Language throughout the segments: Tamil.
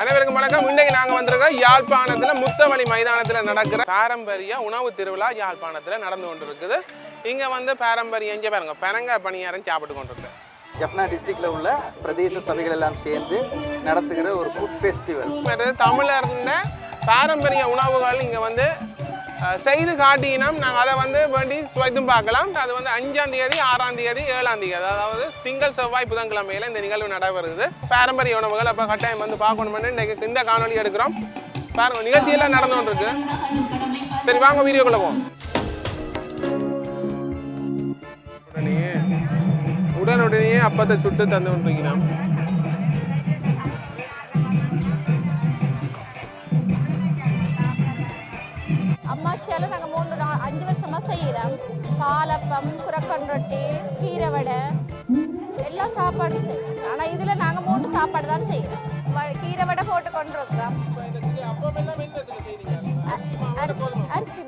அனைவருக்கும் வணக்கம். இன்னைக்கு நாங்க வந்திருக்கோம் யாழ்ப்பாணத்துல முத்தவழி மைதானத்துல நடக்கிற பாரம்பரிய உணவு திருவிழா யாழ்ப்பாணத்துல நடந்து கொண்டிருக்குது. இங்க வந்து பாரம்பரிய இங்க பாருங்க பனங்க பணியாரம் சாப்பிட்டு கொண்டிருக்கு. ஜஃப்னா டிஸ்ட்ரிக்ட்ல உள்ள பிரதேச சபைகள் எல்லாம் சேர்ந்து நடத்துகிற ஒரு ஃபுட் ஃபெஸ்டிவல் தமிழர்ன பாரம்பரிய உணவுகள் இங்க வந்து செய்து காட்டினோம் நாங்கள் அதை வந்து வேண்டி சுவைத்தும் பார்க்கலாம். அது வந்து அஞ்சாம் தேதி ஆறாம் தேதி ஏழாம் தேதி. அதாவது திங்கள் செவ்வாய் புதன்கிழமையில இந்த நிகழ்வு நடைபெறுது. பாரம்பரிய உணவுகள் அப்போ கட்டாயம் வந்து பார்க்கணும்னு இன்றைக்கு இந்த காணொலி எடுக்கிறோம். பாருங்க நிகழ்ச்சியெல்லாம் நடந்து கொண்டிருக்கு சரி வாங்க வீடியோக்குள்ள போவோம். உடனே உடனுடனே அப்பத்தை சுட்டு தந்து கொண்டிருக்கிறோம் அம்மாச்சியால் நாங்கள் மூணு நாள் அஞ்சு வருஷமாக செய்கிறோம் பாலப்பம் குரக்கன் ரொட்டி கீரை வடை எல்லா சாப்பாடும் செய்கிறோம் ஆனால் இதில் நாங்கள் மூணு சாப்பாடு தான் செய்கிறோம் கீரை வடை போட்டு கொண்டு இருக்கிறோம் அரிசி அரிசி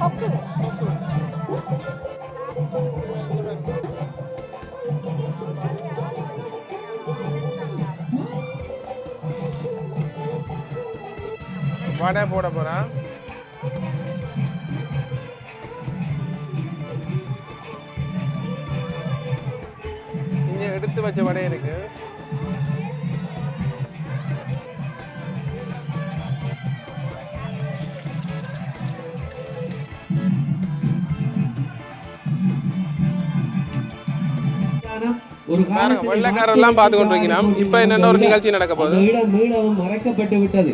கொக்கு. வடை போட போகிறேன் இங்க எடுத்து வச்ச வடை இருக்கு. ஒரு பாருங்க வெள்ளைக்காரெல்லாம் பார்த்து கொண்டிருக்கிறோம் இப்போ என்னென்ன ஒரு நிகழ்ச்சி நடக்க போகுது? மறைக்கப்பட்டு விட்டது.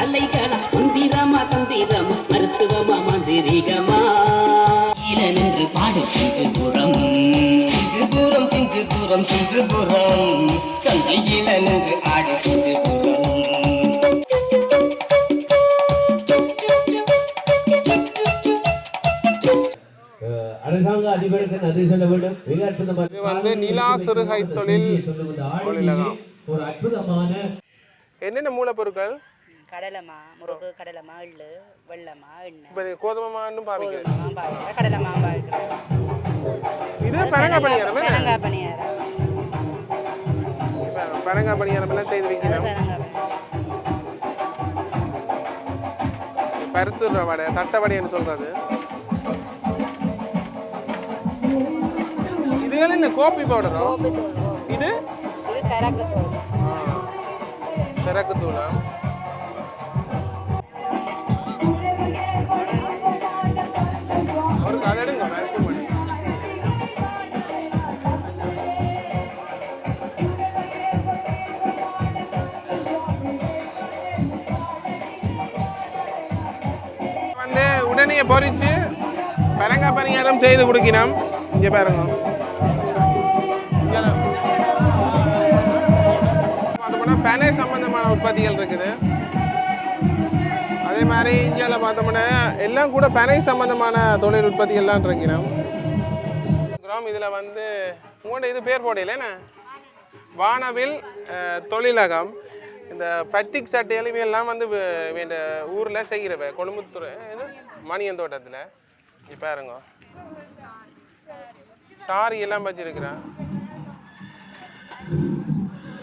கலைகளா? மந்திரமா தந்திரமா? மருத்துவமா மந்திரிகமா? ஈழ நின்று பாடு சிங்குபுரம் சிந்துபுரம் சிந்துபுரம் சிந்துபுரம் சந்தையில நின்று ஆடு சிந்துபுரம் இது வந்து நிலா சிறுகை தொழில் தொழிலகம். ஒரு அற்புதமான என்னென்ன மூலப்பொருட்கள்? கடலைமா முருகு கடலைமா எள்ளு வெள்ளமா எண்ணெய். இப்போ கோதுமை மாண்டும் பாவிக்கிறேன். கடலைமா பாய்க்கிறோம் இது பனங்க பணியாரம் பெனங்காய் பணியாரம். பனங்க பணியாரம் எல்லாம் செய்து பணியாரம். பருத்துற வடை தட்டை வடைன்னு சொல்றது. இதுகள் என்ன கோப்பி பவுடரோ இது? இது சரக்கு தூள் சிறக்கு தூளா? பனியை பொரிச்சு பரங்கா பணியாரம் செய்து கொடுக்கிறோம் இங்கே பாருங்க. பனை சம்பந்தமான உற்பத்திகள் இருக்குது. அதே மாதிரி இந்தியாவில் பார்த்தோம்னா எல்லாம் கூட பனை சம்பந்தமான தொழில் உற்பத்திகள்லாம் இருக்கிறோம். இதில் வந்து உங்கள்கிட்ட இது பேர் போடையில வானவில் தொழிலகம். இந்த பட்டிக் சட்டைகள் இவையெல்லாம் வந்து இந்த ஊரில் செய்கிறவ கொழும்புத்துறை மணியன் தோட்டத்தில் இப்போ பாருங்க. சாரி எல்லாம் வச்சிருக்கிறேன்.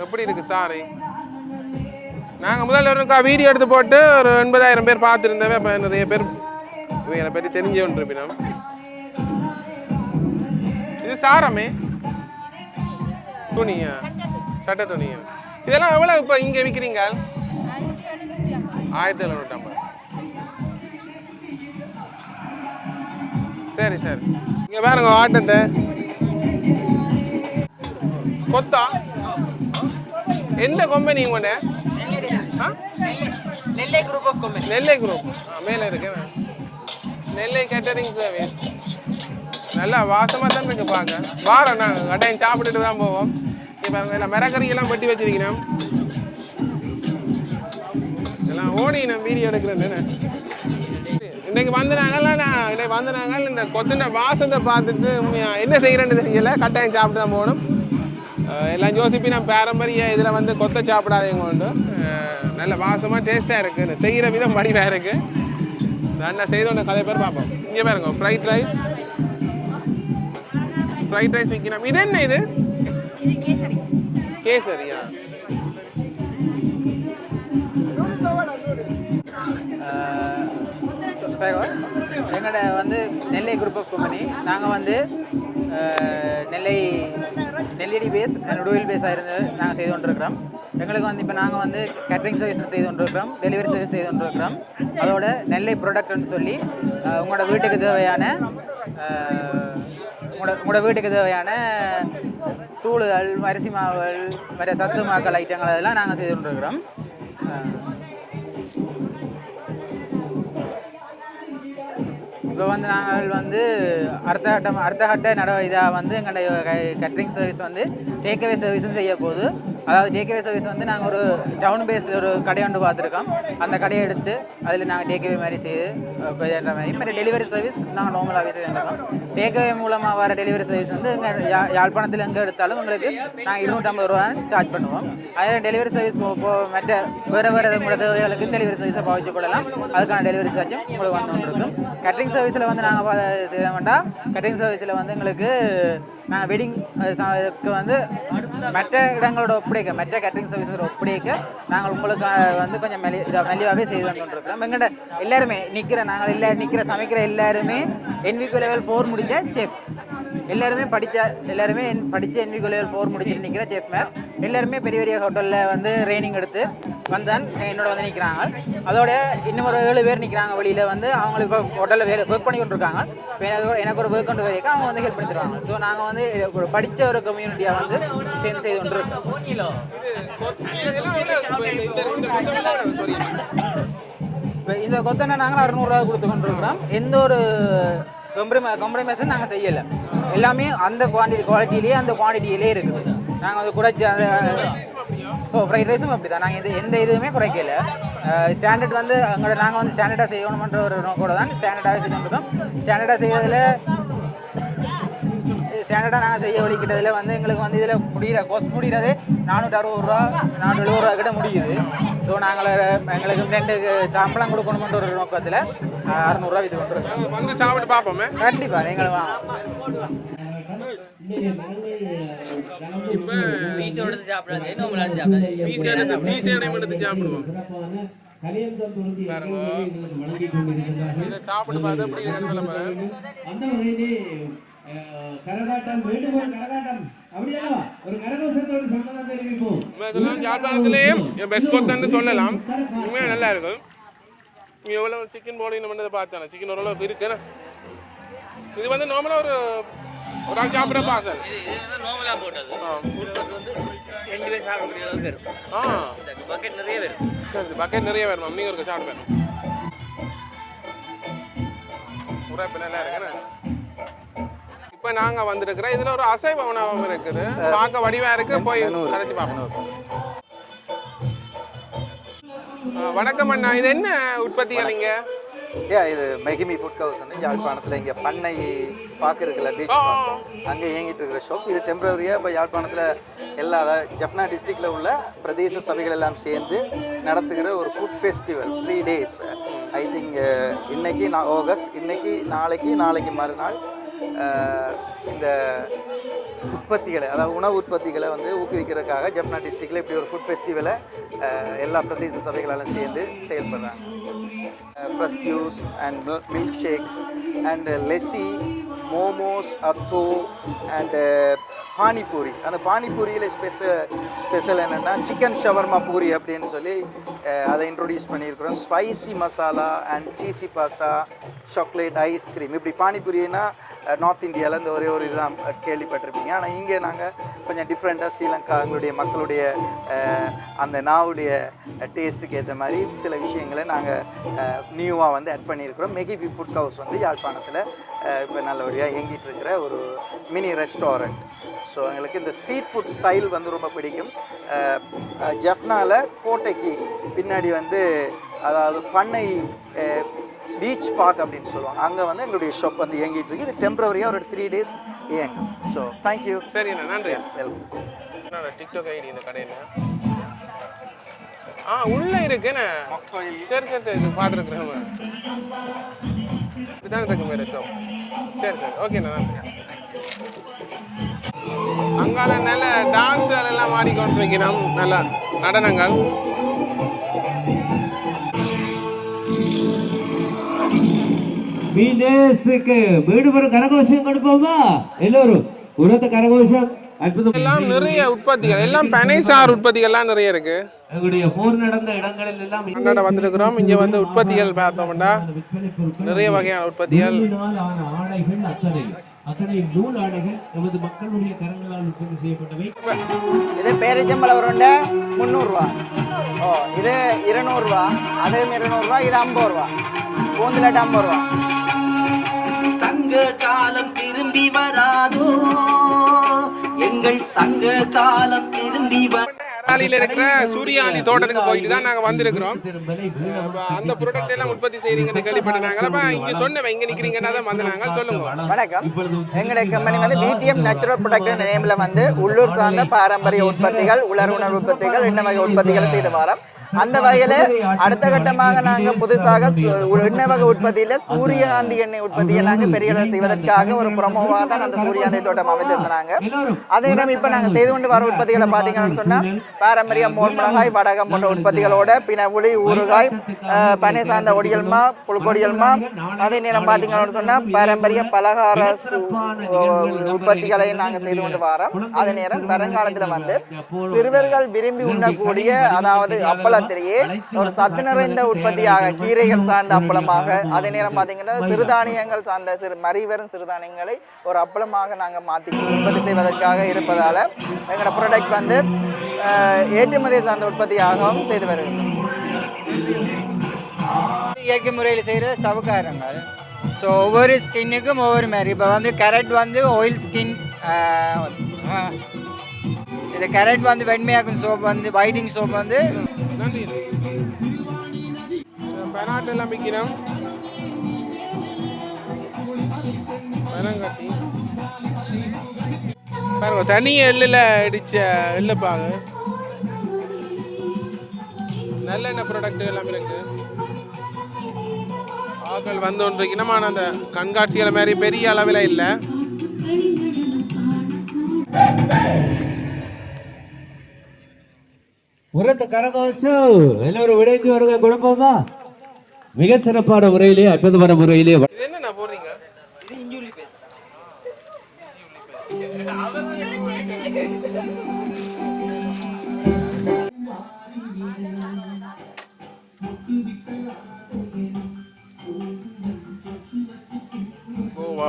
எப்படி இருக்கு சாரி? நாங்கள் முதல்ல ஒரு வீடியோ எடுத்து போட்டு ஒரு எண்பதாயிரம் பேர் பார்த்துருந்தவே இப்போ நிறைய பேர் இவங்களை பற்றி தெரிஞ்சவன் கொண்டிருப்பினோம் இது சாரமே? துணியா? சட்டை துணியா இதெல்லாம் எவ்வளோ இப்போ இங்கே விற்கிறீங்க ஆயிரத்தி எழுநூற்றம்பது சரி சரி. இங்கே பாருங்க ஆட்டத்தை. கொத்தா? எந்த கம்பெனி உங்கள்கிட்ட Nellai group of company Nellai group மேலே இருக்கு நெல்லை கேட்டரிங் சர்வீஸ் நல்லா வாசமாக தான் இருக்கு பார்க்க வாரம் நாங்கள் கட்டாயம் சாப்பிட்டுட்டு தான் போவோம். பாருங்க. எல்லாம் மிரக்கறி எல்லாம் வெட்டி வச்சிருக்கிறோம் எல்லாம் ஓடி நான் வீடியோ எடுக்கிறேன்னு இன்னைக்கு வந்தனாங்கல்ல நான் இன்னைக்கு வந்தனாங்க இந்த கொத்துன வாசத்தை பார்த்துட்டு என்ன செய்கிறேன்னு தெரியல. கட்டாயம் சாப்பிட்டு தான் போகணும். எல்லாம் யோசிப்பி நான் பாரம்பரிய இதில் வந்து கொத்த சாப்பிடாதீங்க உண்டு. நல்ல வாசமாக டேஸ்ட்டாக இருக்குது செய்கிற விதம் வடிவாக இருக்குது நான் செய்த உடனே கதை பேர் பார்ப்போம். இங்கே பாருங்க ஃப்ரைட் ரைஸ் ஃப்ரைட் ரைஸ் விற்கணும் இது என்ன இது? கேசரியா? எங்களோட வந்து நெல்லை குரூப் ஆஃப் கம்பெனி. நாங்கள் வந்து நெல்லை நெல்லடி பேஸ் அண்ட் உடுவில் பேஸாக இருந்து நாங்கள் செய்து கொண்டிருக்கிறோம். எங்களுக்கு வந்து இப்போ நாங்கள் வந்து கேட்ரிங் சர்வீஸ் செய்து கொண்டிருக்கிறோம் டெலிவரி சர்வீஸ் செய்து கொண்டிருக்கிறோம். அதோட நெல்லை ப்ராடக்ட்னு சொல்லி உங்களோட வீட்டுக்கு தேவையான உங்களோட உங்களோட வீட்டுக்கு தேவையான தூளுகள் அரிசி மாவுகள் வேறு சத்து மாக்கள் ஐட்டங்கள் அதெல்லாம் நாங்கள் செய்து கொண்டிருக்கிறோம் இப்போ வந்து நாங்கள் வந்து அடுத்த கட்டம் அடுத்த கட்ட நட இதாக வந்து எங்களுடைய கேட்ரிங் சர்வீஸ் வந்து டேக்அவே சர்வீஸும் செய்ய போகுது. அதாவது டேக்அவே சர்வீஸ் வந்து நாங்கள் ஒரு டவுன் பேஸில் ஒரு கடை ஒன்று பார்த்துருக்கோம். அந்த கடையை எடுத்து அதில் நாங்கள் டேக்அவே மாதிரி செய்து அஹ், மாதிரி மாதிரி டெலிவரி சர்வீஸ் நாங்கள் நார்மலாகவே செய்துருக்கோம் டேக்அவே மூலமாக வர டெலிவரி சர்வீஸ் வந்து எங்கள் யா யாழ்ப்பாணத்தில் எங்கே எடுத்தாலும் உங்களுக்கு நாங்கள் இருநூற்றம்பது ரூபா சார்ஜ் பண்ணுவோம். அதே டெலிவரி சர்வீஸ் மற்ற வேறு வேறு உங்களோட தேவைகளுக்கு டெலிவரி சர்வீஸை பாவிச்சு கொள்ளலாம். அதுக்கான டெலிவரி சார்ஜும் உங்களுக்கு வந்து கொண்டிருக்கும். கேட்ரிங் சர்வீஸில் வந்து நாங்கள் செய்ய வேண்டாம் கட்டிங் சர்வீஸில் வந்து எங்களுக்கு நாங்கள் வெட்டிங் வந்து மற்ற இடங்களோட ஒப்படைக்க மற்ற கேட்டரிங் சர்வீஸோட ஒப்படைக்க நாங்கள் உங்களுக்கு வந்து கொஞ்சம் மெலி இதாக மெலிவாகவே செய்து வந்து எங்கள்கிட்ட எல்லாருமே நிற்கிற நாங்கள் எல்லா நிற்கிற சமைக்கிற எல்லாருமே என்விகோ லெவல் ஃபோர் முடித்த செஃப் எல்லாருமே படித்த எல்லாருமே என் படித்த என்விகோ லெவல் ஃபோர் முடிச்சுட்டு நிற்கிற செஃப் மேர் எல்லாருமே பெரிய பெரிய ஹோட்டலில் வந்து ட்ரைனிங் எடுத்து வந்தன். என்னோட வந்து நிற்கிறாங்க அதோட இன்னும் ஒரு ஏழு பேர் நிற்கிறாங்க வெளியில் வந்து. அவங்களுக்கு இப்போ ஹோட்டலில் வேறு ஒர்க் பண்ணி கொண்டிருக்காங்க. எனக்கு எனக்கு ஒரு ஒர்க் கொண்டு வரைக்கும் அவங்க வந்து ஹெல்ப் பண்ணி தருவாங்க ஸோ நாங்கள் வந்து ஒரு படித்த ஒரு கம்யூனிட்டியாக வந்து சேர்ந்து செய்து கொண்டு இப்போ இந்த கொத்தனை நாங்கள் அறுநூறுவா கொடுத்து கொண்டிருக்கிறோம். எந்த ஒரு கம்ப்ரமை கம்ப்ரமைஸும் நாங்கள் செய்யலை. எல்லாமே அந்த குவான்டிட்டி குவாலிட்டியிலேயே அந்த குவான்டிட்டியிலே இருக்குது. நாங்கள் வந்து குறைச்சி அந்த ஓ ஃப்ரைட் ரைஸும் அப்படி தான் நாங்கள் இது எந்த இதுவுமே குறைக்கல. ஸ்டாண்டர்ட் வந்து அங்கே நாங்கள் வந்து ஸ்டாண்டர்டாக செய்யணுமன்ற ஒரு நோக்கோட தான் ஸ்டாண்டர்டாகவே செஞ்சுருக்கோம் ஸ்டாண்டர்டாக செய்யறதுல ஸ்டாண்டர்டாக நாங்கள் செய்ய வலிக்கிட்டதில் வந்து எங்களுக்கு வந்து இதில் முடிகிற கோஸ்ட் முடிகிறதே நானூற்றி அறுபது ரூபா நானூற்றி எழுபது ரூபா கிட்ட முடியுது. ஸோ நாங்கள் எங்களுக்கு ரெண்டு சம்பளம் கொடுக்கணுமென்ற ஒரு நோக்கத்தில் அறநூறுவா இது கொண்டிருக்கோம் வந்து சாப்பிட்டு பார்ப்போமே. கண்டிப்பாக எங்களை இப்போ பீஸோட சாப்பிடாது நம்மளால சாப்பிடாது பீஸ் சாப்பிடுவோம் பாருங்க. இதை சாப்பிட்டு பார்த்து எப்படி இருக்குன்னு சொல்ல அந்த வகையிலே கரகாட்டம் வேண்டுகோள் கரகாட்டம் அப்படியல்லவா ஒரு கரகோஷத்தோடு தெரிவிப்போம் பெஸ்ட் கொத்தன்னு சொல்லலாம் உண்மையாக நல்லா இருக்கும் நீ எவ்வளோ சிக்கன் போடணும் பண்ணதை பார்த்தேன் சிக்கன் ஓரளவுக்கு இருக்குன்னு இது வந்து நார்மலாக ஒரு ஒரு ஆள் சாப்பிட்ற வந்து நார்மலா போட்டது. வந்து ரெண்டு பேர் சாப்பிடக்கூடிய அளவுக்கு ஆ. இந்த பக்கெட் நிறைய வரும். சரி பக்கெட் நிறைய வேணும் நீங்கள் ஒரு சாப்பிடுவேன் உரைப்பு நல்லா இருக்குன்னு இப்போ நாங்கள் வந்திருக்கிறோம் இதில் ஒரு அசைவ உணவகம் இருக்குது. பார்க்க வடிவாக இருக்கு. போய் கதைச்சு ஆ, வணக்கம் அண்ணா. இது என்ன உற்பத்தியா நீங்க ஏ இது மெகிமி ஃபுட் ஹவுஸ் யாழ்ப்பாணத்தில் இங்கே பண்ணை பார்க்க இருக்குல்ல பீச். அங்கே இயங்கிட்டு இருக்கிற ஷாப் இது டெம்பரரியாக இப்போ யாழ்ப்பாணத்தில் எல்லா அதாவது ஜஃப்னா டிஸ்ட்ரிக்டில் உள்ள பிரதேச சபைகள் எல்லாம் சேர்ந்து நடத்துகிற ஒரு food festival three days I think இன்னைக்கு நான் ஆகஸ்ட் இன்னைக்கு நாளைக்கு நாளைக்கு மறுநாள் இந்த உற்பத்திகளை அதாவது உணவு உற்பத்திகளை வந்து ஊக்குவிக்கிறதுக்காக ஜஃப்னா டிஸ்ட்ரிக்டில் இப்படி ஒரு ஃபுட் ஃபெஸ்டிவலை எல்லா பிரதேச சபைகளாலும் சேர்ந்து செயல்படுறாங்க. Fresh juice and milk shakes and lassi momos atho and uh, panipuri. அந்த பானிபூரியில் ஸ்பெஷல் ஸ்பெஷல் என்னென்னா சிக்கன் ஷவர்மா பூரி அப்படின்னு சொல்லி uh, அதை இன்ட்ரொடியூஸ் பண்ணியிருக்கிறோம். Spicy masala and cheesy pasta chocolate ice cream இப்படி பானிபூரினா நார்த் இந்தியாவிலேருந்து இந்த ஒரே ஒரு இதுதான் கேள்விப்பட்டிருப்பீங்க. ஆனால் இங்கே நாங்கள் கொஞ்சம் டிஃப்ரெண்ட்டாக ஸ்ரீலங்கா எங்களுடைய மக்களுடைய அந்த நாவுடைய டேஸ்ட்டுக்கு ஏற்ற மாதிரி சில விஷயங்களை நாங்கள் நியூவாக வந்து ஆட் பண்ணியிருக்கிறோம். மெகி ஃபுட் ஹவுஸ் வந்து யாழ்ப்பாணத்தில் இப்போ நல்லபடியாக இயங்கிட்டு இருக்கிற ஒரு மினி ரெஸ்டாரண்ட் ஸோ எங்களுக்கு இந்த ஸ்ட்ரீட் ஃபுட் ஸ்டைல் வந்து ரொம்ப பிடிக்கும். ஜஃப்னாவில் கோட்டைக்கு பின்னாடி வந்து அதாவது பண்ணை பீச் பார்க் அப்படின்னு சொல்லுவாங்க. அங்கே வந்து எங்களுடைய ஷாப் வந்து இயங்கிட்டு இருக்கு. இது டெம்பரவரியாக ஒரு த்ரீ டேஸ் இயங்கும். ஸோ தேங்க்யூ சரி நன்றி. வெல்கம் டிக்டாக் ஐடி இந்த கடையில்? ஆ உள்ள இருக்குண்ணே சரி சரி சரி. இது பார்த்துருக்குறேன் இதுதானே இருக்கு மேலே ஷாப் சரி சரி. ஓகேண்ணா நன்றி அங்கால நல்ல டான்ஸ் எல்லாம் ஆடிக்கொண்டிருக்கிறோம் நல்ல நடனங்கள். மீனேசுக்கு வீடு வரும் கரகோஷம் கொடுப்போமா? எல்லோரும் உரத்த கரகோஷம் எல்லாம் நிறைய உற்பத்திகள் எல்லாம் பனைசார் உற்பத்திகள்லாம் நிறைய இருக்கு. எங்களுடைய போர் நடந்த இடங்களில் எல்லாம் அண்ணாட வந்திருக்கிறோம். இங்க வந்து உற்பத்திகள் பார்த்தோம்னா நிறைய வகையான உற்பத்திகள். ஆடைகள் அத்தனை அத்தனை நூல் ஆடைகள் எமது மக்களுடைய கரங்களால் உற்பத்தி செய்யப்பட்டவை. இது பேரிச்சம்பளம் உருண்டை முந்நூறுரூவா ஓ இது இருநூறுவா அதுவும் இருநூறுவா இது ஐம்பது ரூபா. பூந்துலட்டு ஐம்பது ரூபா. காலம் திரும்பி வராதோ? எங்கள் சங்க காலம் திரும்பி வ அராலியில இருக்கிற சூரியானி தோட்டத்துக்கு போயிட்டு தான் நாங்க வந்திருக்கிறோம். அந்த ப்ராடக்ட் எல்லாம் உற்பத்தி செய்றீங்கன்னு கேள்விப்பட்டாங்க அப்ப இங்க சொன்னவன் இங்க நிக்கிறீங்கன்னா தான் வந்தாங்க சொல்லுங்க. வணக்கம். எங்களுடைய கம்பெனி வந்து பிடிஎம் நேச்சுரல் ப்ரொடக்ட் நேமில் வந்து உள்ளூர் சார்ந்த பாரம்பரிய உற்பத்திகள் உலர்வுணர் உற்பத்திகள் இன்ன வகை உற்பத்திகளை செய்து வரோம். அந்த வகையில் அடுத்த கட்டமாக நாங்கள் புதுசாக எண்ணெய் வகை உற்பத்தியில் சூரியகாந்தி எண்ணெய் உற்பத்தியை நாங்கள் பெரிய அளவில் செய்வதற்காக ஒரு ப்ரொமோவாக தான் அந்த சூரியகாந்தி தோட்டம் அமைத்திருந்தாங்க அதே நேரம் இப்போ நாங்கள் செய்து கொண்டு வர உற்பத்திகளை பார்த்தீங்கன்னு சொன்னால் பாரம்பரிய மோர் மிளகாய் வடகம் போன்ற உற்பத்திகளோட பிணவுளி ஊறுகாய் பனை சார்ந்த ஒடியல்மா புழுக்கொடியல்மா அதே நேரம் பார்த்தீங்கன்னு சொன்னால் பாரம்பரிய பலகார சு- உற்பத்திகளை நாங்கள் செய்து கொண்டு வரோம். அதே நேரம் வருங்காலத்தில் வந்து சிறுவர்கள் விரும்பி உண்ணக்கூடிய அதாவது அப்பளத்திலேயே ஒரு சத்து நிறைந்த உற்பத்தியாக கீரைகள் சார்ந்த அப்பளமாக அதே நேரம் பார்த்தீங்கன்னா சிறுதானியங்கள் சார்ந்த சிறு மறிவரும் சிறுதானியங்களை ஒரு அப்பளமாக நாங்கள் மாற்றி உற்பத்தி செய்வதற்காக இருப்பதால் எங்களோட ப்ராடக்ட் வந்து அஹ், ஏற்றுமதி சார்ந்த உற்பத்தியாகவும் செய்து வருகிறோம் இயற்கை முறையில் செய்கிற சவுக்காரங்கள். ஸோ ஒவ்வொரு ஸ்கின்னுக்கும் ஒவ்வொரு மாதிரி. இப்போ வந்து கேரட் வந்து ஆயில் ஸ்கின் இது கேரட் வந்து வெண்மையாக்கும் சோப் வந்து ஒயிட்டிங் சோப் வந்து நன்றி. பெனாட் எல்லாம் விற்கிறோம் பெனங்கட்டி. பாருங்க தனி எள்ளில் அடித்த எள்ளுப்பாங்க நல்லெண்ணெய் ப்ராடக்ட் எல்லாம் இருக்கு. ஆக்கள் வந்து ஒன்று இனமான அந்த கண்காட்சிகள் மாதிரி பெரிய அளவில் இல்லை. உரத்த கரகோஷம். எல்லோரும் விடைந்து வருங்க கொடுப்போமா மிக சிறப்பான முறையிலே அற்புதமான முறையிலே இது என்னண்ணா போடுறீங்க?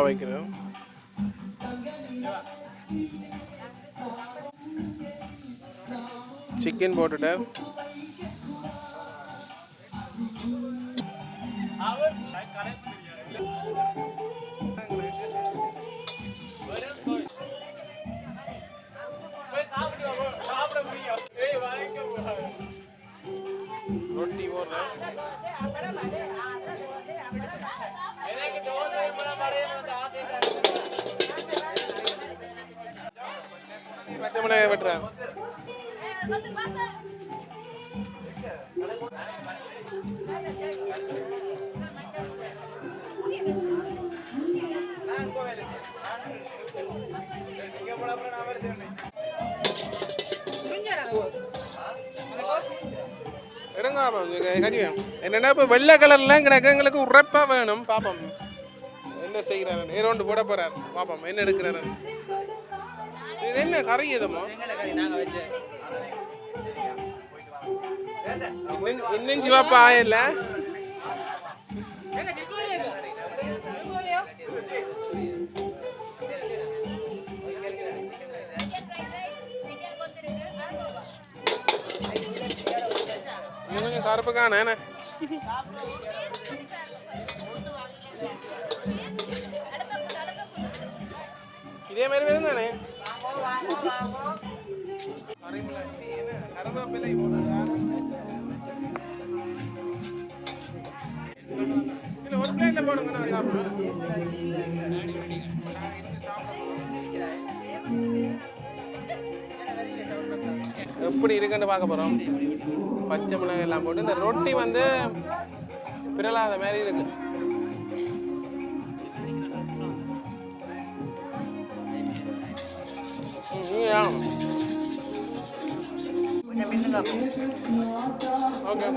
வைக்கிறோம் சிக்கன் போட்டுட்டேன் பார்ப்போம் பாப்போம் என்னென்னா இப்போ வெள்ளை கலர்லாம் கிடக்கு எங்களுக்கு உரைப்பா வேணும் பார்ப்போம் என்ன செய்கிறாரு ஏரோண்டு போட போகிறார் பார்ப்போம் என்ன எடுக்கிறாரு இது என்ன கறி எதுமோ இன்னும் இன்னும் சிவப்பா ஆயில்ல இன்னும் கொஞ்சம் கருப்பு காண இதே மாதிரி வேணும் தானே? கறிமிளச்சி, கருவேப்பிலை போடுறதா? ஒரு பிளேட்டில் போடுங்க நான் சாப்பிடுவேன் எப்படி இருக்குன்னு பார்க்க போகிறோம் பச்சை மிளகாய் எல்லாம் போட்டு இந்த ரொட்டி வந்து பிறலாத மாதிரி இருக்கு. ம், ஓகே.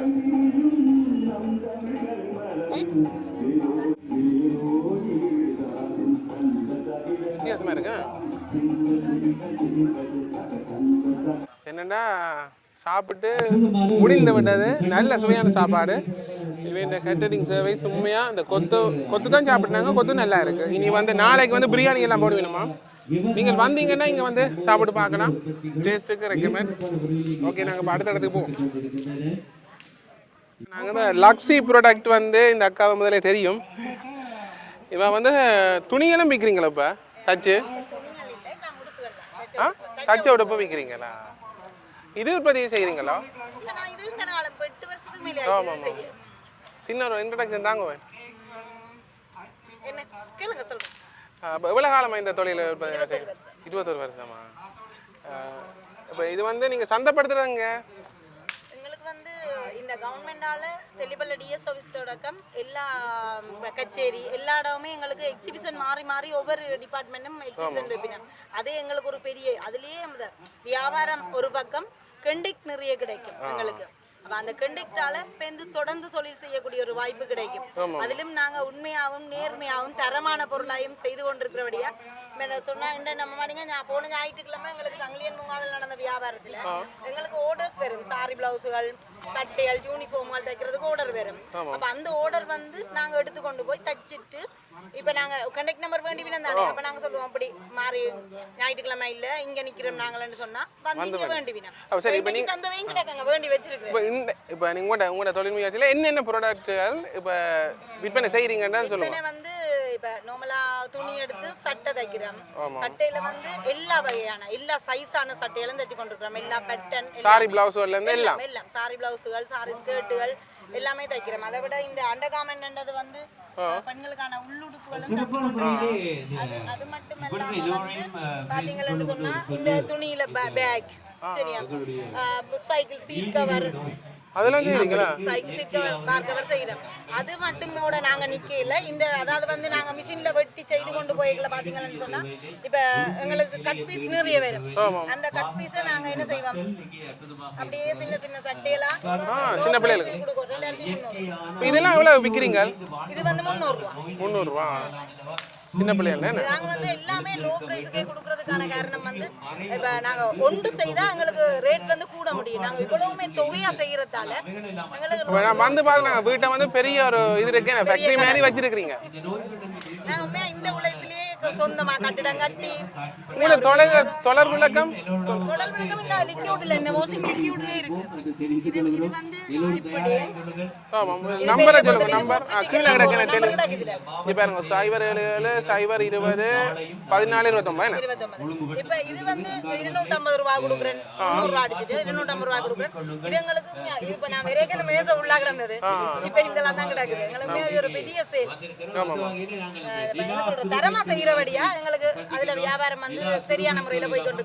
வித்தியாசமா இருக்கு என்னன்னா சாப்பிட்டு முடிந்து விட்டது. நல்ல சுவையான சாப்பாடு. இவன் இந்த கேட்டரிங் சர்வீஸ் உண்மையாக இந்த கொத்து கொத்து தான் சாப்பிட்டாங்க கொத்து நல்லா இருக்கு. இனி வந்து நாளைக்கு வந்து பிரியாணி எல்லாம் போடுவேணுமா நீங்கள் வந்தீங்கன்னா இங்கே வந்து சாப்பிட்டு பார்க்கலாம். டேஸ்ட்டுக்கு ரெக்கமெண்ட் ஓகே நாங்கள் இப்போ அடுத்த இடத்துக்கு போவோம். நாங்கள் இந்த லக்ஸி ப்ராடக்ட் வந்து இந்த அக்காவை முதல்ல தெரியும். இவன் வந்து துணியெல்லாம் விற்கிறீங்களா இப்போ? தச்சு ஆ? தச்ச உடுப்பு விற்கிறீங்களா இது உற்பத்தி செய்கிறீங்களா? ஆமாம் ஆமாம் சின்ன ஒரு இன்ட்ரடக்ஷன் தாங்க இப்போ எவ்வளோ காலமாக இந்த தொழில் இருபத்தொரு வருஷமா. இப்போ இது வந்து நீங்கள் சந்தைப்படுத்துறதுங்க. எங்களுக்கு வந்து இந்த கவர்மெண்டால தெளிவல்ல டிஎஸ் ஆஃபீஸ் தொடக்கம் எல்லா கச்சேரி எல்லா இடமுமே எங்களுக்கு எக்ஸிபிஷன் மாறி மாறி ஒவ்வொரு டிபார்ட்மெண்ட்டும் எக்ஸிபிஷன் வைப்பினோம் அதே எங்களுக்கு ஒரு பெரிய அதுலயே வியாபாரம் ஒரு பக்கம் கண்டெக்ட் நிறைய கிடைக்கும் எங்களுக்கு. அப்ப அந்த கண்டெக்டால வந்து தொடர்ந்து தொழில் செய்யக்கூடிய ஒரு வாய்ப்பு கிடைக்கும். அதிலும் நாங்க உண்மையாகவும் நேர்மையாகவும் தரமான பொருளாயும் செய்து கொண்டிருக்கிறபடியா இப்ப இந்த சொன்னா இந்த நம்ம மாடிங்க நான் போன ஞாயிற்றுக்கிழமை எங்களுக்கு சங்கிலியன் பூங்காவில் நடந்த வியாபாரத்துல எங்களுக்கு ஆர்டர்ஸ் வரும். சாரி பிளவுஸுகள் சட்டைகள் யூனிஃபார்ம்கள் தைக்கிறதுக்கு ஆர்டர் வரும். அப்ப அந்த ஆர்டர் வந்து நாங்க எடுத்து கொண்டு போய் தச்சிட்டு இப்ப நாங்க கண்டக்ட் நம்பர் வேண்டி தானே? அப்ப நாங்க சொல்லுவோம் அப்படி மாறி ஞாயிற்றுக்கிழமை இல்ல இங்க நிக்கிறோம் நாங்களன்னு சொன்னா வந்து இங்க வேண்டி இப்ப அந்த வேங்க கிடக்காங்க வேண்டி வச்சிருக்கிறேன் இப்போ நீங்கள் உங்களோட உங்களோட தொழில் முயற்சியில் என்னென்ன ப்ராடக்ட்டுகள் இப்போ விற்பனை செய்கிறீங்கன்னு சொல்லுங்கள் விற்பனை வந்து இப்ப நார்மலா துணி எடுத்து சட்டை தைக்கிறோம். சட்டையில வந்து எல்லா வகையான எல்லா சைஸான சட்டைகளும் தைச்சு கொண்டிருக்கிறோம். எல்லா பேட்டர்ன் சாரி பிளவுஸ்லேருந்து எல்லாம் எல்லாம். எல்லாம். சாரி பிளவுஸுகள் சாரி ஸ்கர்ட்டுகள் எல்லாமே தைக்கிறோம். அதை விட இந்த அண்டர்கார்மெண்ட்ன்றது வந்து பெண்களுக்கான உள்ளுடுப்புகளும் தைச்சு கொண்டிருக்கிறோம் அது அது மட்டும் இல்லாம வந்து பாத்தீங்கன்னு சொன்னா இந்த துணியில பேக் சரியா? சைக்கிள் சீட் கவர் அதெல்லாம் செய்கிறீங்களா cycle seat cover car cover செய்கிறோம் அது மட்டுமோட நாங்க நிக்கல. இந்த அதாவது வந்து நாங்க மிஷின்ல வெட்டி செய்து கொண்டு போய்க்கல பாத்தீங்கன்னு சொன்னா இப்ப எங்களுக்கு கட் பீஸ் நிறைய வரும் அந்த கட் பீஸை நாங்க என்ன செய்வோம்? அப்படியே சின்ன சின்ன சட்டையெல்லாம் சின்ன பிள்ளைகளுக்கு. கொடுக்கும். ரெண்டாயிரத்தி முந்நூறு. இப்போ இதெல்லாம் எவ்வளோ விற்கிறீங்க இது வந்து முந்நூறு ரூபா. முந்நூறுரூவா சின்ன பிள்ளைகள் நாங்க வந்து எல்லாமே லோ பிரைஸுக்கே கொடுக்கறதுக்கான காரணம் வந்து இப்ப நாங்க ஒன்று செய்தா எங்களுக்கு ரேட் வந்து கூட முடியும். நாங்க இவ்வளவுமே தொகையா செய்யறதால எங்களுக்கு வந்து பார்த்து நாங்கள் வீட்டை வந்து பெரிய ஒரு இது இருக்கு ஃபேக்ட்ரி மாதிரி நாங்க உண்மையா உழைப்பிலேயே சொந்தமா கட்டிடம் கட்டி உங்களோட தொடர் தொடர் விளக்கம். தொடர் விளக்கம் இந்த லிக்யூட்ல இந்த வாஷிங் லிக்யூட்லயே இருக்கு. இது இது வந்து இப்படி இது நம்பரை சொல்லுங்க நம்பர் இது கீழே கிடக்கு number எனக்கு கிடக்கு இதுல. இப்போ பாருங்க சைபர் ஏழு ஏழு சைபர் இருபது பதினாலு இருபத்தொன்பது இப்ப இது வந்து இருநூத்தி ஐம்பது ரூபாய் கொடுக்குறேன் முந்நூறு ரூபாய் அடிச்சிட்டு இருநூத்தி ஐம்பது ரூபாய் கொடுக்குறேன். இது எங்களுக்கு இது இப்ப நான் வரைக்கும் இந்த மேசை உள்ளா கிடந்தது. இப்ப இதெல்லாம் தான் கிடக்குது. எங்களுக்கு இது ஒரு பெரிய சேல் ஆமாம் ஆமாம். செய்யறபடியா எங்களுக்கு அதுல வியாபாரம் வந்து சரியான முறையில போய் கொண்டு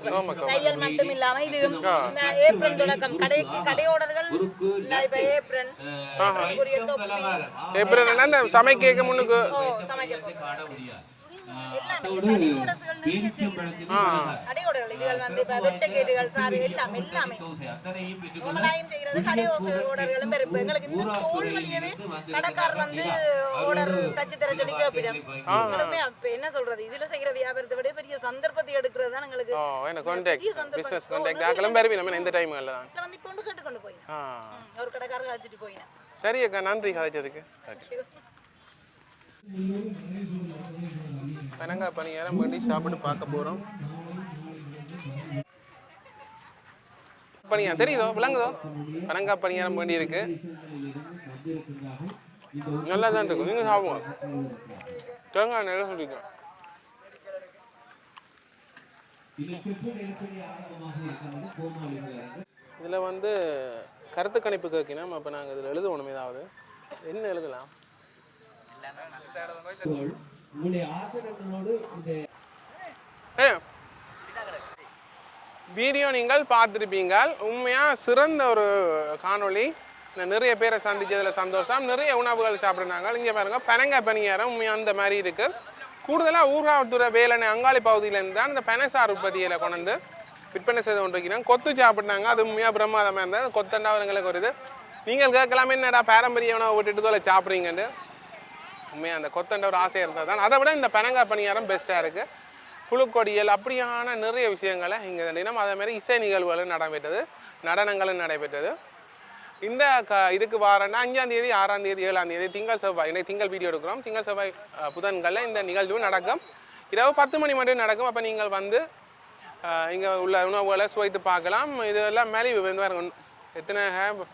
தையல் மட்டும் இல்லாம இது ஏப்ரல் தொடக்கம். கடைக்கு கடையோடர்கள் இப்ப ஏப்ரல் தொப்பி. ஏப்ரல் சமைக்க முன்னுக்கு. சமைக்க போகிறோம் இதுகள் வந்து இப்ப வெச்ச கேட்டுகள் சாரி எல்லாம் எல்லாமே. நம்மளாயும் செய்யறது கடையோடர்களும் பெருப்பு எங்களுக்கு இந்த ஸ்டோல் வழியவே கடைக்காரர் வந்து ஆர்டர் தச்சு தர சொல்லி எங்களுமே அப்ப என்ன சொல்றது? இதுல செய்யற வியாபாரத்தை விட பெரிய சந்தர்ப்பத்தை எடுக்கிறது தான் எங்களுக்கு என்ன கான்டாக்ட் பெரிய சந்தர்ப்பம். பிஸ்னஸ் கான்டாக்ட் ஆக்கலாம் பெருவி நம்ம இந்த டைமில் தான். இதுல வந்து இப்போ ஒன்று கேட்டு கொண்டு போயினேன். ஆ. ஒரு கடைக்காரர் அழைச்சிட்டு போயினேன். சரி அக்கா நன்றி. கதைச்சதுக்கு பனங்காய் பணியாரம் பண்ணி சாப்பிட்டு பார்க்க போகிறோம் பணியா தெரியுதோ? விளங்குதோ? பனங்காய் பணியாரம் பண்ணி இருக்கு நல்லா தான் இருக்கும். நீங்கள் சாப்பிடுவோம் தேங்காய் நல்லா சொல்லிக்கலாம் இதில் வந்து கருத்து கணிப்பு கேட்கணும். அப்போ நாங்கள் இதில் எழுதணும் ஏதாவது. என்ன எழுதலாம்? உங்களுடைய ஆசனங்களோடு ஏ. வீடியோ நீங்கள் பார்த்துருப்பீங்கள். உண்மையாக சிறந்த ஒரு காணொளி. நிறைய பேரை சந்தித்ததில் சந்தோஷம். நிறைய உணவுகள் சாப்பிட்றாங்க இங்கே பாருங்க பனங்காய் பணியாரம் உண்மையாக அந்த மாதிரி இருக்குது கூடுதலாக ஊர்காவத்துறை வேலனை அங்காளி பகுதியிலேருந்து தான் இந்த பனசார் உற்பத்தியில் கொண்டு வந்து விற்பனை செய்து கொண்டிருக்கிறாங்க. கொத்து சாப்பிட்டாங்க அது உண்மையாக பிரமாதமாக இருந்தது. கொத்தண்டா எங்களுக்கு வருது நீங்கள் கேட்கலாமே என்னடா பாரம்பரிய உணவை விட்டுட்டு தோலை சாப்பிட்றீங்கன்னு. உண்மையாக அந்த கொத்தண்ட ஒரு ஆசை இருந்தது தான் அதை விட இந்த பனங்காய் பணியாரம் பெஸ்ட்டாக இருக்குது குழுக்கொடியல் அப்படியான நிறைய விஷயங்களை இங்கே தினம் அதேமாரி இசை நிகழ்வுகளும் நடைபெற்றது நடனங்களும் நடைபெற்றது. இந்த க இதுக்கு வாரன்னா அஞ்சாம் தேதி ஆறாம் தேதி ஏழாம் தேதி திங்கள் செவ்வாய் இன்னைக்கு திங்கள் வீடியோ எடுக்கிறோம். திங்கள் செவ்வாய் புதன்களில் இந்த நிகழ்வு நடக்கும். இரவு பத்து மணி மட்டும் நடக்கும். அப்போ நீங்கள் வந்து இங்கே உள்ள உணவுகளை சுவைத்து பார்க்கலாம். இதெல்லாம் மேலே வந்து எத்தனை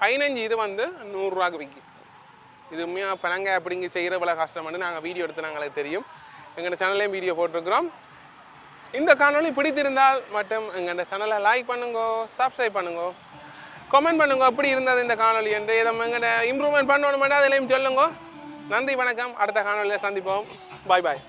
பதினஞ்சு இது வந்து நூறுரூவாக்கு விற்கும். இது உண்மையாக பணங்க அப்படிங்க செய்கிற இவ்வளோ கஷ்டம்னு நாங்கள் வீடியோ எடுத்து நாங்களுக்கு தெரியும். எங்கள் சேனல்லையும் வீடியோ போட்டிருக்கிறோம். இந்த காணொலி பிடித்திருந்தால் மட்டும் எங்கள் சேனலை லைக் பண்ணுங்கோ சப்ஸ்கிரைப் பண்ணுங்க கமெண்ட் பண்ணுங்க அப்படி இருந்தது இந்த காணொளி என்று இதை எங்கள்கிட்ட இம்ப்ரூவ்மெண்ட் பண்ணணுமெண்டா அதிலையும் சொல்லுங்க. நன்றி வணக்கம். அடுத்த காணொளியில் சந்திப்போம். பாய் பாய்